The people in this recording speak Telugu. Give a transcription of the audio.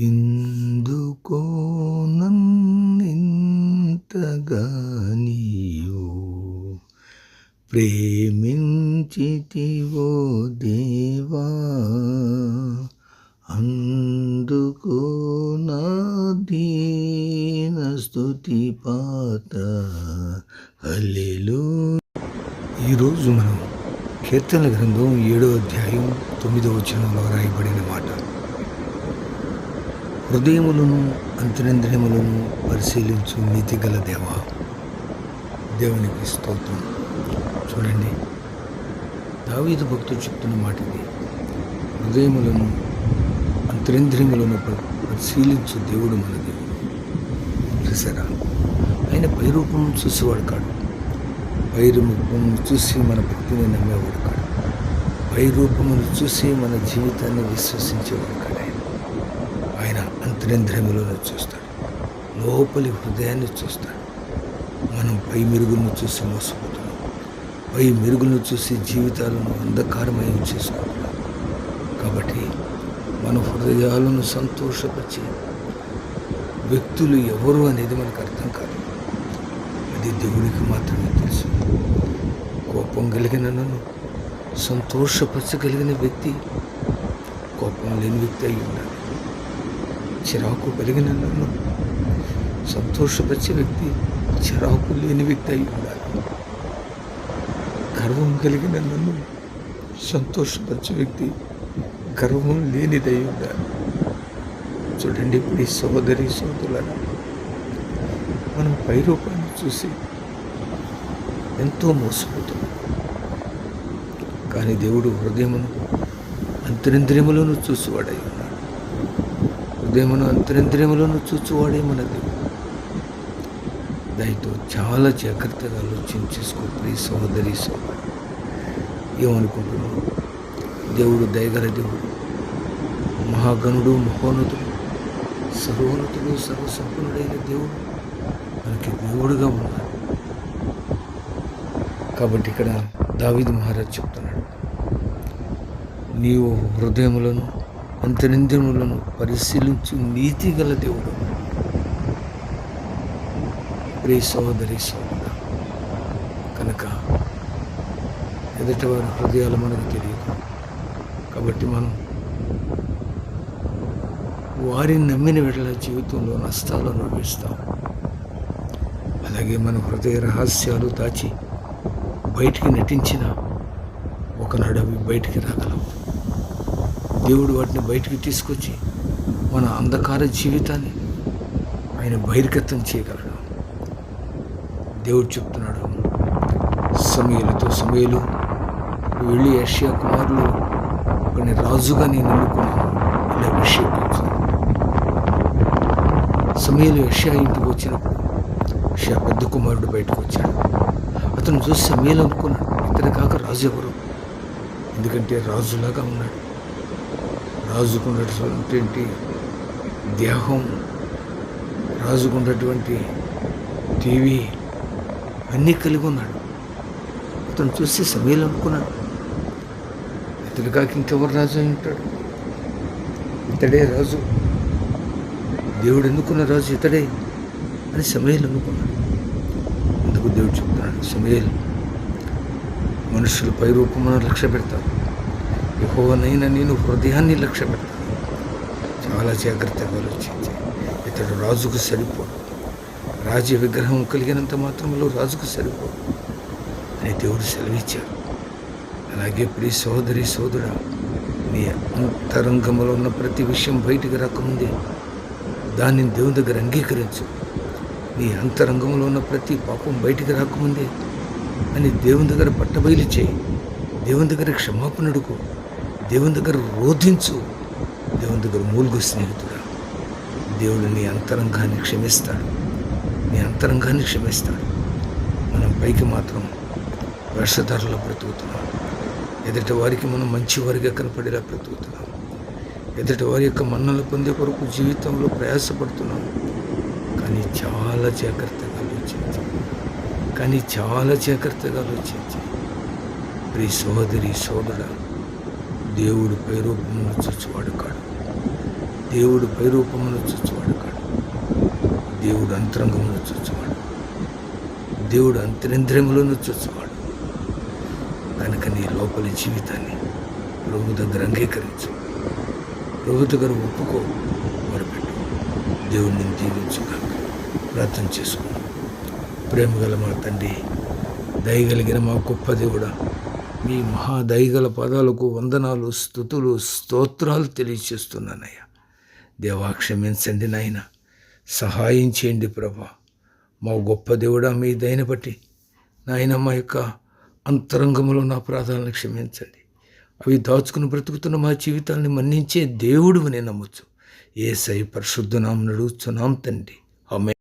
ఎందుకో నన్నింతగా నీవు ప్రేమించితివో దేవా అందుకో నా దీన స్థుతి పాత. హల్లెలూ ఈరోజు మనం కీర్తన గ్రంథం ఏడో అధ్యాయం తొమ్మిదో వచనంలో రాయబడిన మాట. హృదయములను అంతరింద్రియములను పరిశీలించు నీతి గల దేవా. దేవునికి స్తోత్రం. చూడండి దావీదు భక్తుడు చెప్తున్న మాట ఇది హృదయములను అంతరింద్రియములను పరిశీలించు దేవుడు మన దేవుడు. చూసారా ఆయన పైరూపం చూసేవాడు కాడు. పైరూపమును చూసి మన భక్తిని నమ్మేవాడు కాడు. పైరూపమును చూసి మన జీవితాన్ని విశ్వసించేవాడు కాడు ఆయన. ఆయన చూస్తాడు. లోపలి హృదయాన్ని చూస్తాడు. మనం పై మెరుగులను చూసి మోసపోతున్నాం. పై మెరుగులను చూసి జీవితాలను అంధకారమయం చేసుకుంటున్నాం కాబట్టి మన హృదయాలను సంతోషపరిచే వ్యక్తులు ఎవరు అనేది మనకు అర్థం కాదు. అది దేవునికి మాత్రమే తెలుసు. కోపం కలిగిన నన్ను సంతోషపరచగలిగిన వ్యక్తి కోపం లేని వ్యక్తి అయి ఉండాలి. చిరాకు కలిగిన నన్ను. సంతోషపరిచే వ్యక్తి చిరాకు లేని వ్యక్తి అయి ఉండాలి. గర్వం కలిగిన నన్ను సంతోషపరిచే వ్యక్తి గర్వం లేనిదై ఉండాలి. చూడండి ఇప్పుడు ఈ సోదరి సోదరులను మనం పై రూపాన్ని చూసి ఎంతో మోసపోతున్నాం కానీ దేవుడు హృదయమును అంతరింద్రియములను చూసువాడై హృదయమును అంతరింద్రియములను చూచువాడే మన దేవుడు దయతో చాలా జాగ్రత్తగా ఆలోచించేసుకో ప్రియ సహోదరి సోదరు ఏమనుకుంటున్నావు? దేవుడు దయగల దేవుడు మహాగణుడు మహోన్నతుడు సర్వోన్నతుడు సర్వసంపన్నుడైన దేవుడు మనకి దేవుడుగా ఉన్నాడు కాబట్టి ఇక్కడ దావిద్ మహారాజ్ చెప్తున్నాడు నీవు హృదయములను అంతరింద్రములను పరిశీలించి నీతి గల దేవుడు. ప్రియ సహోదరి సోదర కనుక ఎదుటివారి హృదయాలు మనకు తెలియదు. కాబట్టి మనం వారిని నమ్మిన వెళ్ళ జీవితంలో నష్టాలు అనుభవిస్తాం. అలాగే మన హృదయ రహస్యాలు దాచి బయటికి నటించిన ఒకనాడు అవి బయటికి రాగలవు. దేవుడు వాటిని బయటకు తీసుకొచ్చి మన అంధకార జీవితాన్ని ఆయన బహిర్గతం చేయగలడు. దేవుడు చెప్తున్నాడు సమయలతో సమయలు వెళ్ళి యష్యా కుమారులు కొన్ని రాజుగా నేను ఎన్నుకున్నాను ఇలా అభిషేకించు సమయలు యష్యా ఇంటికి వచ్చినప్పుడు యష్యా పెద్ద కుమారుడు బయటకు వచ్చాడు. అతను చూసి సమయలు అనుకున్నాడు ఇతని కాక రాజు ఎవరు? ఎందుకంటే రాజులాగా ఉన్నాడు. రాజుకున్నటువంటి దేహం రాజుకున్నటువంటి టీవీ అన్నీ కలిగి ఉన్నాడు. అతను చూసి సమీలు అనుకున్నాడు. ఇతడు కాక ఇంకెవరు రాజు అయి ఉంటాడు? ఇతడే రాజు. దేవుడు ఎన్నుకున్న రాజు ఇతడే అని సమయలు అనుకున్నాడు. అందుకు దేవుడు చెప్తున్నాడు సమయలు మనుషులు పై రూపమున లక్ష్య పెడతారు. యహోవనైనా నేను హృదయాన్ని లక్ష్య చాలా జాగ్రత్తగా ఆలోచించి. ఇతడు రాజుకు సరిపోడు. రాజ విగ్రహం కలిగినంత మాత్రంలో రాజుకు సరిపోడు. అని దేవుడు సెలవిచ్చాడు. అలాగే ప్రియ సోదరి సోదరుడు నీ అంతరంగంలో ఉన్న ప్రతి విషయం బయటికి రాకముందే దానిని దేవుని దగ్గర అంగీకరించు. నీ అంతరంగంలో ఉన్న ప్రతి పాపం బయటికి రాకముందే అని దేవుని దగ్గర పట్టబయలు చేయి. దేవుని దగ్గర క్షమాపణ అడుగు. దేవుని దగ్గర రోధించు. దేవుని దగ్గర మూలుగు స్నేహితుడా. దేవుడు నీ అంతరంగాన్ని క్షమిస్తాడు. నీ అంతరంగాన్ని క్షమిస్తాడు. మనం పైకి మాత్రం వేషధారలో బ్రతుకుతున్నాం. ఎదుటి వారికి మనం మంచివారిగా కనపడేలా బ్రతుకుతున్నాం. ఎదుటి వారి యొక్క మన్నలు పొందే కొరకు జీవితంలో ప్రయాసపడుతున్నాం. కానీ చాలా జాగ్రత్తగా ఆలోచించి. కానీ చాలా జాగ్రత్తగా ఆలోచించి. ప్రియ సోదరి సోదర దేవుడు పైరూపమును చూచువాడు కాడు. దేవుడు పైరూపమును చూచువాడు కాడు. దేవుడు అంతరంగమును చూచువాడు దేవుడు అంతరింద్రియములను చూచువాడు కనుక నీ లోపలి జీవితాన్ని ప్రభు దగ్గర అంగీకరించు. ప్రభు దగ్గర ఒప్పుకో మొరపెట్టు దేవుడిని దీవించుగాక ప్రార్థన చేసుకున్నాం ప్రేమ గల మా తండ్రి దయగలిగిన మా గొప్ప దేవుడా మీ మహాదైగల పదాలకు వందనాలు స్థుతులు స్తోత్రాలు తెలియచేస్తున్నానయ్యా దేవా క్షమించండి నాయన. సహాయం చేయండి ప్రభా. మా గొప్ప దేవుడా మీ దయని బట్టి. నాయన మా యొక్క అంతరంగంలో నా ప్రాధాన్యత క్షమించండి. అవి దాచుకుని బ్రతుకుతున్న మా జీవితాన్ని మన్నించే దేవుడు అని నమ్మచ్చు ఏ సై పరిశుద్ధనాం నడుచున్నాం తండ్రి. ఆమె